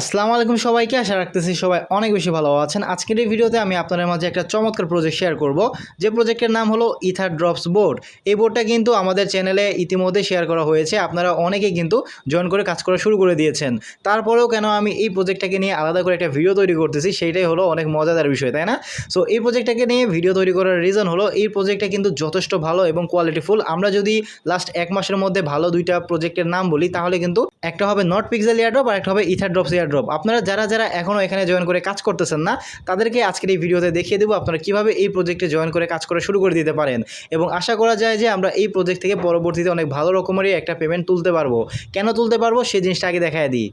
আসসালামু আলাইকুম সবাইকে, আশা রাখতেছি সবাই অনেক বেশি ভালো আছেন। আজকের এই ভিডিওতে আমি আপনাদের মাঝে একটা চমৎকার প্রজেক্ট শেয়ার করব। যে প্রজেক্টের নাম হলো ইথার ড্রপস বোর্ড এই বোর্ডটা কিন্তু আমাদের চ্যানেলে ইতিমধ্যে শেয়ার করা হয়েছে। আপনারা অনেকেই কিন্তু জয়েন করে কাজ করা শুরু করে দিয়েছেন। তারপরেও কেন আমি এই প্রজেক্টটাকে নিয়ে আলাদা করে একটা ভিডিও তৈরি করতেছি, সেইটাই হলো অনেক মজাদার বিষয়, তাই না? সো এই প্রজেক্টটাকে নিয়ে ভিডিও তৈরি করার রিজন হলো, এই প্রজেক্টটা কিন্তু যথেষ্ট ভালো এবং কোয়ালিটিফুল আমরা যদি লাস্ট এক মাসের মধ্যে ভালো দুইটা প্রজেক্টের নাম বলি, তাহলে কিন্তু একটা হবে নট পিক্সেল ইয়ারড্রপ আর একটা হবে ইথার ড্রপস ইয়ারড্রপ আপনারা যারা যারা এখনও এখানে জয়েন করে কাজ করতেছেন না, তাদেরকে আজকের এই ভিডিওতে দেখিয়ে দেবো আপনারা কীভাবে এই প্রজেক্টে জয়েন করে কাজ করা শুরু করে দিতে পারেন। এবং আশা করা যায় যে আমরা এই প্রজেক্ট থেকে পরবর্তীতে অনেক ভালো রকমেরই একটা পেমেন্ট তুলতে পারব। কেন তুলতে পারব? সেই জিনিসটা আগে দেখায় দিই।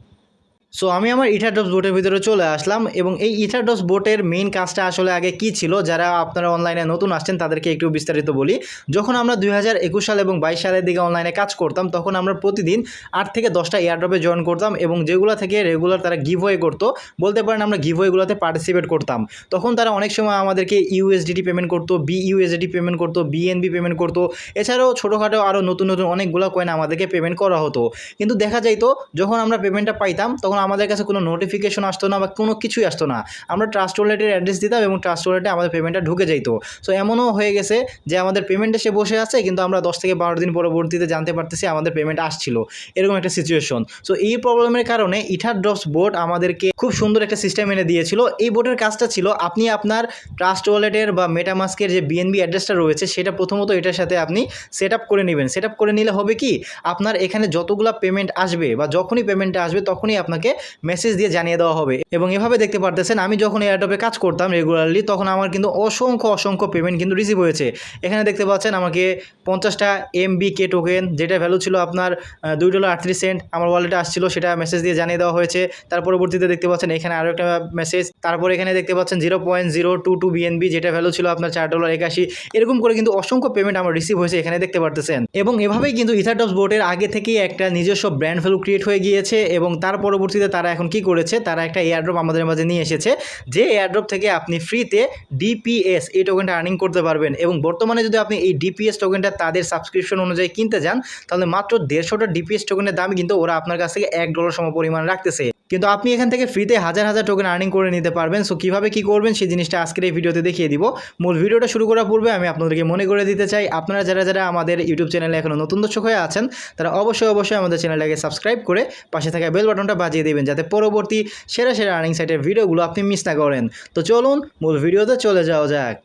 সো আমি আমার ইথারডস বোটের ভিতরে চলে আসলাম এবং এই ইথারডস বোটের মেইন কাজটা আসলে আগে কি ছিল? যারা আপনারা অনলাইনে নতুন আসছেন, তাদেরকে একটু বিস্তারিত বলি। যখন আমরা দুই হাজার একুশ সাল এবং বাইশ সালের দিকে অনলাইনে কাজ করতাম, তখন আমরা প্রতিদিন আট থেকে দশটা এয়ারড্রপে জয়েন করতাম এবং যেগুলো থেকে রেগুলার তারা গিভওয়ে করতো, বলতে পারেন আমরা গিভ গিভওয়েগুলোতে পার্টিসিপেট করতাম। তখন তারা অনেক সময় আমাদেরকে ইউএসডিটি পেমেন্ট করতো বি ইউএসডিটি পেমেন্ট করতো বিএনবি পেমেন্ট করতো। এছাড়াও ছোটোখাটো আরও নতুন নতুন অনেকগুলো কয়েন আমাদেরকে পেমেন্ট করা হতো। কিন্তু দেখা যাইতো, যখন আমরা পেমেন্টটা পাইতাম, তখন আমাদের কাছে কোনো নোটিফিকেশন আসতো না বা কোনো কিছুই আসতো না। আমরা ট্রাস্ট ওয়ালেটের অ্যাড্রেস দিতাম এবং ট্রাস্ট ওয়ালেটে আমাদের পেমেন্টটা ঢুকে যাইতো। সো এমনও হয়ে গেছে যে আমাদের পেমেন্ট এসে বসে আছে, কিন্তু আমরা দশ থেকে বারো দিন পরবর্তীতে জানতে পারতেছি আমাদের পেমেন্ট আসছিল। এরকম একটা সিচুয়েশন সো এই প্রবলেমের কারণে ইথার ড্রপস বোর্ড আমাদেরকে খুব সুন্দর একটা সিস্টেম এনে দিয়েছিল। এই বোর্ডের কাজটা ছিল, আপনি আপনার ট্রাস্ট ওয়ালেটের বা মেটামাস্কের যে বিএনবি অ্যাড্রেসটা রয়েছে, সেটা প্রথমত এটার সাথে আপনি সেট আপ করে নেবেন। সেট আপ করে নিলে হবে কি? আপনার এখানে যতগুলো পেমেন্ট আসবে বা যখনই পেমেন্টটা আসবে, তখনই আপনাকে মেসেজ দিয়ে জানিয়ে দেওয়া হবে। এবং এভাবে দেখতে পারতেছেন, আমি যখন এয়ারটপে কাজ করতাম রেগুলারলি তখন আমার কিন্তু অসংখ্য অসংখ্য পেমেন্ট কিন্তু রিসিভ হয়েছে। এখানে দেখতে পাচ্ছেন আমাকে পঞ্চাশটা এমবি কে টোকেন যেটা ভ্যালু ছিল আপনার দুই ডলার আটত্রিশ সেন্ট আমার ওয়ালেটে আসছিল, সেটা মেসেজ দিয়ে জানিয়ে দেওয়া হয়েছে। তার পরবর্তীতে দেখতে পাচ্ছেন, এখানে আরও একটা মেসেজ তারপর এখানে দেখতে পাচ্ছেন zero point zero two two BNB যেটা ভ্যালু ছিল আপনার চার ডলার একাশি। এরকম করে কিন্তু অসংখ্য পেমেন্ট আমার রিসিভ হয়েছে, এখানে দেখতে পারতেছেন। এবং এভাবেই কিন্তু ইথারডপস বোর্ডের আগে থেকেই একটা নিজস্ব ব্র্যান্ড ভ্যালু ক্রিয়েট হয়ে গিয়েছে, এবং তার পরবর্তীতে তারা এখন কি করেছে? তারা একটা এয়ারড্রপ আমাদের মাঝে নিয়ে এসেছে, যে এয়ারড্রপ থেকে আপনি ফ্রিতে ডিপিএস এই টোকেনটা আর্নিং করতে পারবেন। এবং বর্তমানে যদি আপনি এই ডিপিএস টোকেনটা তাদের সাবস্ক্রিপশন অনুযায়ী কিনতে যান, তাহলে মাত্র দেড়শোটা ডিপিএস টোকেনের দাম কিন্তু ওরা আপনার কাছ থেকে এক ডলার সম পরিমাণ রাখতেছে। কিন্তু আপনি এখান থেকে ফ্রিতে হাজার হাজার টোকেন আর্নিং করে নিতে পারবেন। সো কীভাবে কী করবেন সেই জিনিসটা আজকের এই ভিডিওতে দেখিয়ে দিব। মূল ভিডিওটা শুরু করার পূর্বে আমি আপনাদেরকে মনে করে দিতে চাই, আপনারা যারা যারা আমাদের ইউটিউব চ্যানেলে এখনও নতুন দর্শক হয়ে আছেন, তারা অবশ্যই অবশ্যই আমাদের চ্যানেলটাকে সাবস্ক্রাইব করে পাশে থাকা বেল বাটনটা বাজিয়ে দেবেন, যাতে পরবর্তী সেরা সেরা আর্নিং সাইটের ভিডিওগুলো আপনি মিস না করেন। তো চলুন, মূল ভিডিওতে চলে যাওয়া যাক।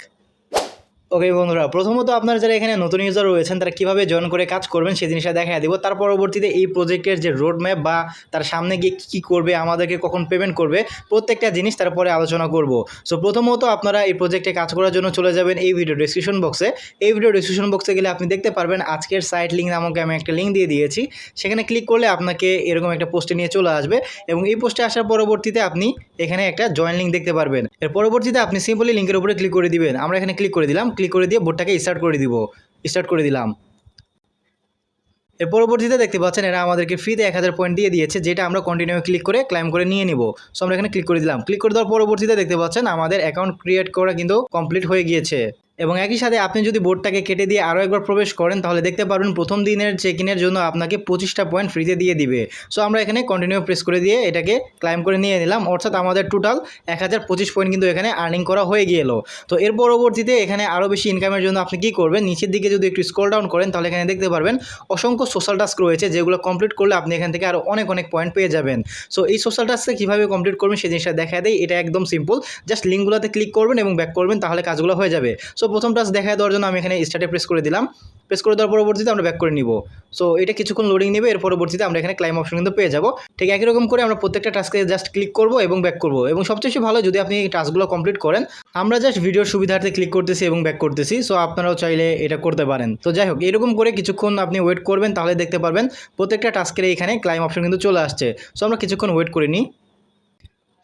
ওকে বন্ধুরা, প্রথমত আপনারা যারা এখানে নতুন ইউজার রয়েছেন, তারা কীভাবে জয়েন করে কাজ করবেন সেই জিনিসটা দেখা দিব। তার পরবর্তীতে এই প্রজেক্টের যে রোড ম্যাপ বা তার সামনে গিয়ে কী কী করবে, আমাদেরকে কখন পেমেন্ট করবে, প্রত্যেকটা জিনিস তারপরে আলোচনা করব। সো প্রথমত আপনারা এই প্রজেক্টে কাজ করার জন্য চলে যাবেন এই ভিডিও ডিসক্রিপশন বক্সে এই ভিডিও ডিসক্রিপশন বক্সে গেলে আপনি দেখতে পারবেন আজকের সাইট লিঙ্ক নামক আমি একটা লিঙ্ক দিয়ে দিয়েছি। সেখানে ক্লিক করলে আপনাকে এরকম একটা পোস্টে নিয়ে চলে আসবে এবং এই পোস্টে আসার পরবর্তীতে আপনি এখানে একটা জয়েন লিঙ্ক দেখতে পারবেন। এর পরবর্তীতে আপনি সিম্পলি লিঙ্কের উপরে ক্লিক করে দিবেন। আমরা এখানে ক্লিক করে দিলাম। ক্লিক করে দিয়ে বোর্ডটাকে স্টার্ট করে দিব স্টার্ট করে দিলাম। এর পরবর্তীতে দেখতে পাচ্ছেন এরা আমাদেরকে ফ্রিতে এক হাজার পয়েন্ট দিয়ে দিয়েছে, যেটা আমরা কন্টিনিউ ক্লিক করে ক্লাইম করে নিয়ে নিব। সো আমরা এখানে ক্লিক করে দিলাম। ক্লিক করে দেওয়ার পরবর্তীতে দেখতে পাচ্ছেন আমাদের অ্যাকাউন্ট ক্রিয়েট করা কিন্তু কমপ্লিট হয়ে গিয়েছে। এবং একই সাথে আপনি যদি বোর্ডটাকে কেটে দিয়ে আরও একবার প্রবেশ করেন, তাহলে দেখতে পারবেন প্রথম দিনের চেক ইনের জন্য আপনাকে পঁচিশটা পয়েন্ট ফ্রিতে দিয়ে দিবে। সো আমরা এখানে কন্টিনিউ প্রেস করে দিয়ে এটাকে ক্লাইম করে নিয়ে নিলাম। অর্থাৎ আমাদের টোটাল এক হাজার পঁচিশ পয়েন্ট কিন্তু এখানে আর্নিং করা হয়ে গেলো তো, এর পরবর্তীতে এখানে আরও বেশি ইনকামের জন্য আপনি কী করবেন? নিচের দিকে যদি একটু স্ক্রল ডাউন করেন, তাহলে এখানে দেখতে পারবেন অসংখ্য সোশ্যাল টাস্ক রয়েছে, যেগুলো কমপ্লিট করলে আপনি এখান থেকে আরও অনেক অনেক পয়েন্ট পেয়ে যাবেন। সো এই সোশ্যাল টাস্কে কীভাবে কমপ্লিট করবেন, সেই জিনিসটা দেখা দেয় এটা একদম সিম্পল জাস্ট লিঙ্কগুলোতে ক্লিক করবেন এবং ব্যাক করবেন, তাহলে কাজগুলো হয়ে যাবে। সো প্রথম টাস্ক দেখা দেওয়ার জন্য আমি এখানে স্টার্টে প্রেস করে দিলাম। প্রেস করে দেওয়ার পরবর্তীতে আমরা ব্যাক করে নিব। সো এটা কিছুক্ষণ লোডিং নেবে, এর পরবর্তীতে আমরা এখানে ক্লাইম অপশন কিন্তু পেয়ে যাব। ঠিক একই রকম করে আমরা প্রত্যেকটা টাস্কে জাস্ট ক্লিক করব এবং ব্যাক করব। এবং সবচেয়ে ভালো যদি আপনি এই টাস্কগুলো কমপ্লিট করেন, আমরা জাস্ট ভিডিওর সুবিধার্থে ক্লিক করতেছি এবং ব্যাক করতেছি। সো আপনারাও চাইলে এটা করতে পারেন। তো যাই হোক, এরকম করে কিছুক্ষণ আপনি ওয়েট করবেন, তাহলে দেখতে পারবেন প্রত্যেকটা টাস্কের এখানে ক্লাইম অপশন কিন্তু চলে আসছে। সো আমরা কিছুক্ষণ ওয়েট করে নিই।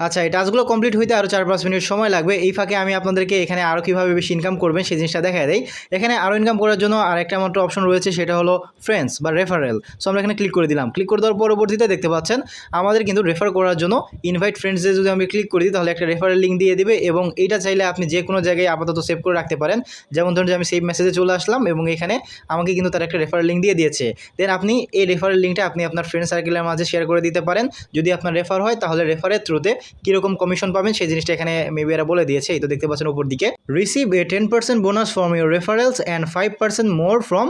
আচ্ছা এই টাস্কগুলো কমপ্লিট হইতে আরও চার পাঁচ মিনিট সময় লাগবে। এই ফাঁকে আমি আপনাদেরকে এখানে আরও কীভাবে বেশি ইনকাম করবেন সেই জিনিসটা দেখা দেয় এখানে আরও ইনকাম করার জন্য আরেকটা মাত্র অপশন রয়েছে, সেটা হলো ফ্রেন্ডস বা রেফারেল সো আমরা এখানে ক্লিক করে দিলাম। ক্লিক করে দেওয়ার পরবর্তীতে দেখতে পাচ্ছেন, আমাদের কিন্তু রেফার করার জন্য ইনভাইট ফ্রেন্ডসে যদি আমি ক্লিক করি, তাহলে একটা রেফারেল লিঙ্ক দিয়ে দেবে এবং এইটা চাইলে আপনি যে কোনো জায়গায় আপাতত সেভ করে রাখতে পারেন। যেমন ধরুন যে আমি সেভ মেসেজে চলে আসলাম এবং এখানে আমাকে কিন্তু তার একটা রেফারেল লিঙ্ক দিয়ে দিয়েছে। দেন আপনি এই রেফারেল লিঙ্কটা আপনি আপনার ফ্রেন্ড সার্কেলের মাঝে শেয়ার করে দিতে পারেন। যদি আপনার রেফার হয়, তাহলে রেফারের থ্রুতে কীরকম কমিশন পাবেন, সেই জিনিসটা এখানে মেবি এরা বলে দিয়েছে। এই তো দেখতে পাচ্ছেন উপর দিকে। Receive a ten percent bonus from your referrals and five percent more from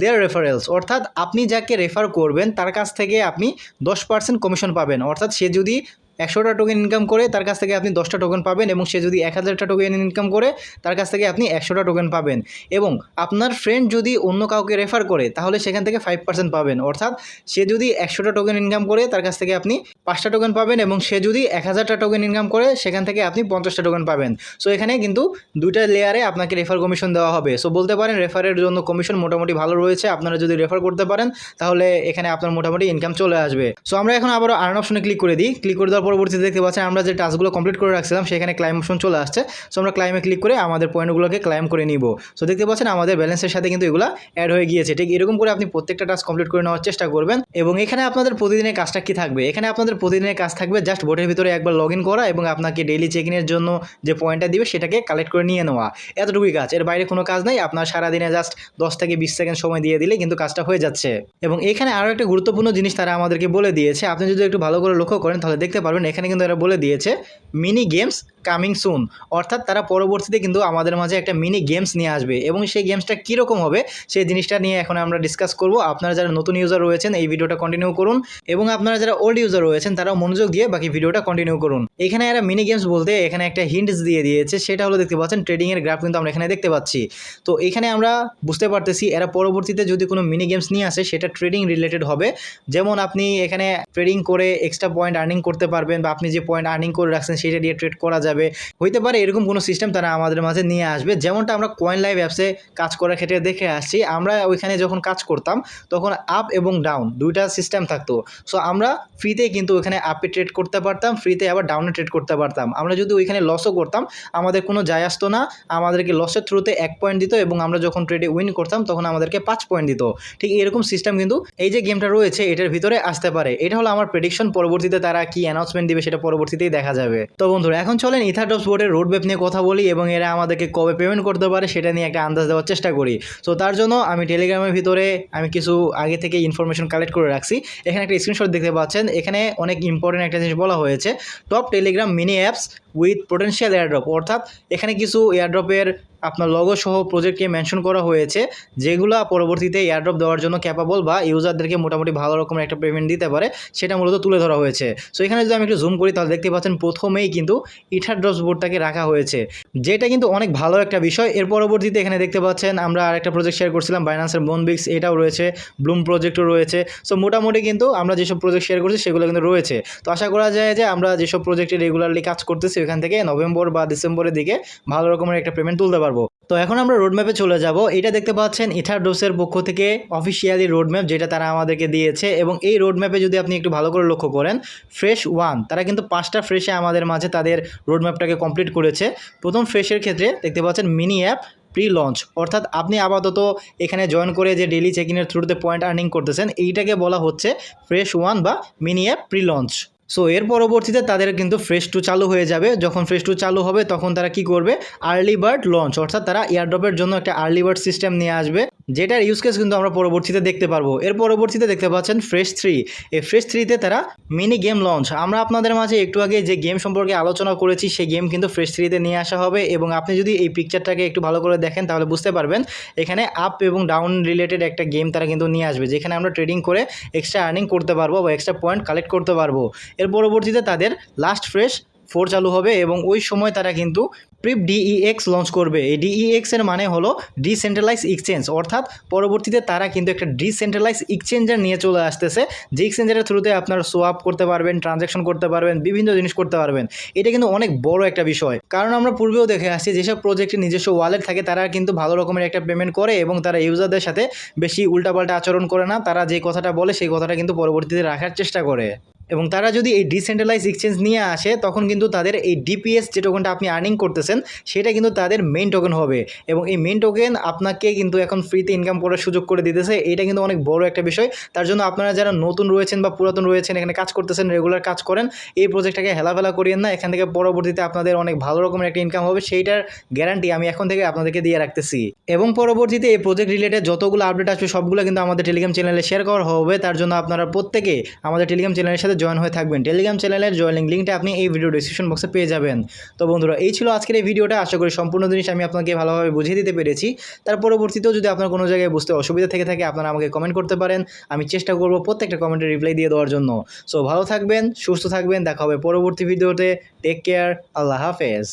their referrals অর্থাৎ আপনি যাকে রেফার করবেন, তার কাছ থেকে আপনি দশ পার্সেন্ট কমিশন পাবেন। অর্থাৎ সে যদি একশোটা টোকেন ইনকাম করে তার কাছ থেকে আপনি দশটা টোকেন পাবেন এবং সে যদি এক হাজারটা টোকেন ইনকাম করে, তার কাছ থেকে আপনি একশোটা টোকেন পাবেন। এবং আপনার ফ্রেন্ড যদি অন্য কাউকে রেফার করে, তাহলে সেখান থেকে ফাইভ পার্সেন্ট পাবেন। অর্থাৎ সে যদি একশোটা টোকেন ইনকাম করে, তার কাছ থেকে আপনি পাঁচটা টোকেন পাবেন এবং সে যদি এক হাজারটা টোকেন ইনকাম করে, সেখান থেকে আপনি পঞ্চাশটা টোকেন পাবেন। সো এখানে কিন্তু দুইটা লেয়ারে আপনাকে রেফার কমিশন দেওয়া হবে। সো বলতে পারেন রেফারের জন্য কমিশন মোটামুটি ভালো রয়েছে। আপনারা যদি রেফার করতে পারেন, তাহলে এখানে আপনার মোটামুটি ইনকাম চলে আসবে। সো আমরা এখন আবারও আর্ন অপশনে ক্লিক করে দিই। ক্লিক করে দেওয়ার পরবর্তীতে দেখতে পাচ্ছেন, আমরা যে টাস্কগুলো কমপ্লিট করে রাখছিলাম, সেখানে ক্লাইম অপশন চলে আসছে। সো আমরা ক্লাইমে ক্লিক করে আমাদের পয়েন্টগুলোকে ক্লাইম করে নিব। সো দেখতে পাচ্ছেন, আমাদের ব্যালেন্সের সাথে কিন্তু এগুলো অ্যাড হয়ে গিয়েছে। ঠিক এরকম করে আপনি প্রত্যেকটা টাস্ক কমপ্লিট করে নেওয়ার চেষ্টা করবেন। এবং এখানে আপনাদের প্রতিদিনের কাজটা কি থাকবে? এখানে আপনাদের প্রতিদিনের কাজ থাকবে জাস্ট বোটের ভিতরে একবার লগ করা এবং আপনাকে ডেইলি চেক ইনের জন্য যে পয়েন্টটা দিবে, সেটাকে কালেক্ট করে নিয়ে নেওয়া। এতটুকুই কাজ। এর বাইরে কোনো কাজ নাই। আপনার সারাদিনে জাস্ট দশ থেকে বিশ সেকেন্ড সময় দিয়ে দিলে কিন্তু কাজটা হয়ে যাচ্ছে। এবং এখানে আরও একটা গুরুত্বপূর্ণ জিনিস তারা আমাদেরকে বলে দিয়েছে। আপনি যদি একটু ভালো করে লক্ষ্য করেন, তাহলে দেখতে পারবেন এখানে কিন্তু এরা বলে দিয়েছে মিনি গেমস কামিং সুন অর্থাৎ তারা পরবর্তীতে কিন্তু আমাদের মাঝে একটা মিনি গেমস নিয়ে আসবে। এবং সেই গেমসটা কীরকম হবে, সেই জিনিসটা নিয়ে এখন আমরা ডিসকাস করব। আপনারা যারা নতুন ইউজার রয়েছেন, এই ভিডিওটা কন্টিনিউ করুন। এবং আপনারা যারা ওল্ড ইউজার রয়েছেন, তারাও মনোযোগ দিয়ে বাকি ভিডিওটা কন্টিনিউ করুন। এখানে এরা মিনি গেমস বলতে এখানে একটা হিন্টস দিয়ে দিয়েছে। সেটা হলো দেখতে পাচ্ছেন ট্রেডিংয়ের গ্রাফ কিন্তু আমরা এখানে দেখতে পাচ্ছি। তো এখানে আমরা বুঝতে পারতেছি, এরা পরবর্তীতে যদি কোনো মিনি গেমস নিয়ে আসে, সেটা ট্রেডিং রিলেটেড হবে। যেমন আপনি এখানে ট্রেডিং করে এক্সট্রা পয়েন্ট আর্নিং করতে পারবেন, বা আপনি যে পয়েন্ট আর্নিং করে রাখছেন, সেটা দিয়ে ট্রেড করা যাবে। হইতে পারে এরকম কোনো সিস্টেম তারা আমাদের মাঝে নিয়ে আসবে। যেমনটা আমরা কয়েন লাইভ অ্যাপসে কাজ করার ক্ষেত্রে দেখে আসছি, আমরা ওইখানে যখন কাজ করতাম, তখন আপ এবং ডাউন দুইটা সিস্টেম থাকতো। সো আমরা ফ্রিতে কিন্তু ওইখানে আপে ট্রেড করতে পারতাম ফ্রিতে আবার ডাউনে ট্রেড করতে পারতাম। আমরা যদি ওইখানে লসও করতাম, আমাদের কোনো যায় আসতো না, আমাদেরকে লসের থ্রুতে এক পয়েন্ট দিত এবং আমরা যখন ট্রেডে উইন করতাম, তখন আমাদেরকে পাঁচ পয়েন্ট দিত। ঠিক এরকম সিস্টেম কিন্তু এই যে গেমটা রয়েছে, এটার ভিতরে আসতে পারে। এটা হলো আমার প্রেডিকশন পরবর্তীতে তারা কি অ্যানাউন্সমেন্ট দিবে, সেটা পরবর্তীতেই দেখা যাবে। তো বন্ধুরা, এখন চলেন ইথারডপস বোর্ডের রোড ম্যাপ নিয়ে কথা বলি এবং এরা আমাদেরকে কবে পেমেন্ট করতে পারে সেটা নিয়ে একটা আন্দাজ দেওয়ার চেষ্টা করি। সো তার জন্য আমি টেলিগ্রামের ভিতরে আমি কিছু আগে থেকে ইনফরমেশন কালেক্ট করে রাখছি। এখানে একটা স্ক্রিনশট দেখতে পাচ্ছেন। এখানে অনেক ইম্পর্টেন্ট একটা জিনিস বলা হয়েছে। Top Telegram mini apps with potential airdrop অর্থাৎ এখানে কিছু এয়ারড্রপের আপনার লগো সহ প্রজেক্টকে মেনশন করা হয়েছে, যেগুলো পরবর্তীতে এয়ারড্রপ দেওয়ার জন্য ক্যাপাবল বা ইউজারদেরকে মোটামুটি ভালো রকমের একটা পেমেন্ট দিতে পারে, সেটা মূলত তুলে ধরা হয়েছে। সো এখানে যদি আমি একটু জুম করি, তাহলে দেখতে পাচ্ছেন প্রথমেই কিন্তু ইথার ড্রপস বোর্ডটাকে রাখা হয়েছে, যেটা কিন্তু অনেক ভালো একটা বিষয়। এর পরবর্তীতে এখানে দেখতে পাচ্ছেন আমরা আরেকটা প্রজেক্ট শেয়ার করছিলাম বাইন্যান্সের বনবিক্স এটাও রয়েছে ব্লুম প্রজেক্টও রয়েছে। সো মোটামুটি কিন্তু আমরা যেসব প্রজেক্ট শেয়ার করছি, সেগুলো কিন্তু রয়েছে। তো, আশা করা যায় যে আমরা যেসব প্রজেক্টে রেগুলারলি কাজ করতেছি, ওখান থেকে নভেম্বর বা ডিসেম্বরের দিকে ভালো রকমের একটা পেমেন্ট তুলতে পারব। তো এখন আমরা রোডম্যাপে চলে যাব। এটা দেখতে পাচ্ছেন ইথার ডোসের পক্ষ থেকে অফিসিয়ালি রোডম্যাপ যেটা তারা আমাদেরকে দিয়েছে এবং এই রোডম্যাপে যদি আপনি একটু ভালো করে লক্ষ্য করেন ফ্রেশ ওয়ান তারা কিন্তু পাঁচটা ফ্রেশে আমাদের মাঝে তাদের রোডম্যাপটাকে কমপ্লিট করেছে। প্রথম ফ্রেশের ক্ষেত্রে দেখতে পাচ্ছেন মিনি অ্যাপ প্রি লঞ্চ অর্থাৎ আপনি আপাতত এখানে জয়েন করে যে ডেলি চেক ইনের থ্রুতে পয়েন্ট আর্নিং করতেছেন, এইটাকে বলা হচ্ছে ফ্রেশ ওয়ান বা mini app pre launch so এর পরবর্তীতে তাদের কিন্তু ফ্রেশ টু চালু হয়ে যাবে। যখন ফ্রেশ টু চালু হবে, তখন তারা কি করবে? আর্লি বার্ড লঞ্চ অর্থাৎ তারা এয়ারড্রপের জন্য একটা আর্লি বার্ড সিস্টেম নিয়ে আসবে, যেটার ইউজ কেস কিন্তু আমরা পরবর্তীতে দেখতে পারব। এর পরবর্তীতে দেখতে পাচ্ছেন ফ্রেশ থ্রি এই ফ্রেশ থ্রিতে তারা মিনি গেম লঞ্চ আমরা আপনাদের মাঝে একটু আগে যে গেম সম্পর্কে আলোচনা করেছি, সেই গেম কিন্তু ফ্রেশ থ্রিতে নিয়ে আসা হবে এবং আপনি যদি এই পিকচারটাকে একটু ভালো করে দেখেন, তাহলে বুঝতে পারবেন এখানে আপ এবং ডাউন রিলেটেড একটা গেম তারা কিন্তু নিয়ে আসবে, যেখানে আমরা ট্রেডিং করে এক্সট্রা আর্নিং করতে পারব বা এক্সট্রা পয়েন্ট কালেক্ট করতে পারব। এর পরবর্তীতে তাদের লাস্ট ফ্রেশ ফোর চালু হবে এবং ওই সময় তারা কিন্তু প্রিপ ডিইএক্স লঞ্চ করবে। এই ডিইএক্স এর মানে হলো ডিসেন্ট্রালাইজ এক্সচেঞ্জ অর্থাৎ পরবর্তীতে তারা কিন্তু একটা ডিসেন্ট্রালাইজ এক্সচেঞ্জার নিয়ে চলে আসতেছে, যে এক্সচেঞ্জারের থ্রুতে আপনার সোয়াপ করতে পারবেন ট্রানজ্যাকশন করতে পারবেন, বিভিন্ন জিনিস করতে পারবেন। এটা কিন্তু অনেক বড় একটা বিষয়। কারণ আমরা পূর্বেও দেখে আসছি, যেসব প্রজেক্টে নিজস্ব ওয়ালেট থাকে, তারা কিন্তু ভালো রকমের একটা পেমেন্ট করে এবং তারা ইউজারদের সাথে বেশি উল্টাপাল্টা আচরণ করে না। তারা যে কথাটা বলে, সেই কথাটা কিন্তু পরবর্তীতে রাখার চেষ্টা করে। এবং তারা যদি এই ডিসেন্ট্রালাইজ এক্সচেঞ্জ নিয়ে আসে, তখন কিন্তু তাদের এই ডিপিএস যে টোকেনটা আপনি আর্নিং করতেছেন, সেটা কিন্তু তাদের মেইন টোকেন হবে। এবং এই মেইন টোকেন আপনাকে কিন্তু এখন ফ্রিতে ইনকাম করার সুযোগ করে দিতেছে। এটা কিন্তু অনেক বড় একটা বিষয়। তার জন্য আপনারা যারা নতুন রয়েছেন বা পুরাতন রয়েছেন, এখানে কাজ করতেছেন রেগুলার কাজ করেন, এই প্রজেক্টটাকে হেলাফেলা করিয়েন না। এখান থেকে পরবর্তীতে আপনাদের অনেক ভালো রকমের একটা ইনকাম হবে। সেইটার গ্যারান্টি আমি এখন থেকে আপনাদেরকে দিয়ে রাখতেছি। এবং পরবর্তীতে এই প্রজেক্ট রিলেটেড যতগুলো আপডেট আসবে, সবগুলো কিন্তু আমাদের টেলিগ্রাম চ্যানেলে শেয়ার করা হবে। তার জন্য আপনারা প্রত্যেকে আমাদের টেলিগ্রাম চ্যানেলের সাথে জয়েন হয়ে থাকবেন। টেলিগ্রাম চ্যানেলের জয়েনিং লিঙ্কটা আপনি এই ভিডিও ডিসক্রিপশন বক্সে পেয়ে যাবেন। তো বন্ধুরা, এই ছিল আজকের এই ভিডিওটা আশা করি সম্পূর্ণ জিনিস আমি আপনাকে ভালোভাবে বুঝিয়ে দিতে পেরেছি। তার পরবর্তীতেও যদি আপনার কোনো জায়গায় বুঝতে অসুবিধা থেকে থাকে, আপনারা আমাকে কমেন্ট করতে পারেন। আমি চেষ্টা করব প্রত্যেকটা কমেন্টে রিপ্লাই দিয়ে দেওয়ার জন্য। সো ভালো থাকবেন, সুস্থ থাকবেন। দেখা হবে পরবর্তী ভিডিওতে টেক কেয়ার আল্লাহ হাফেজ।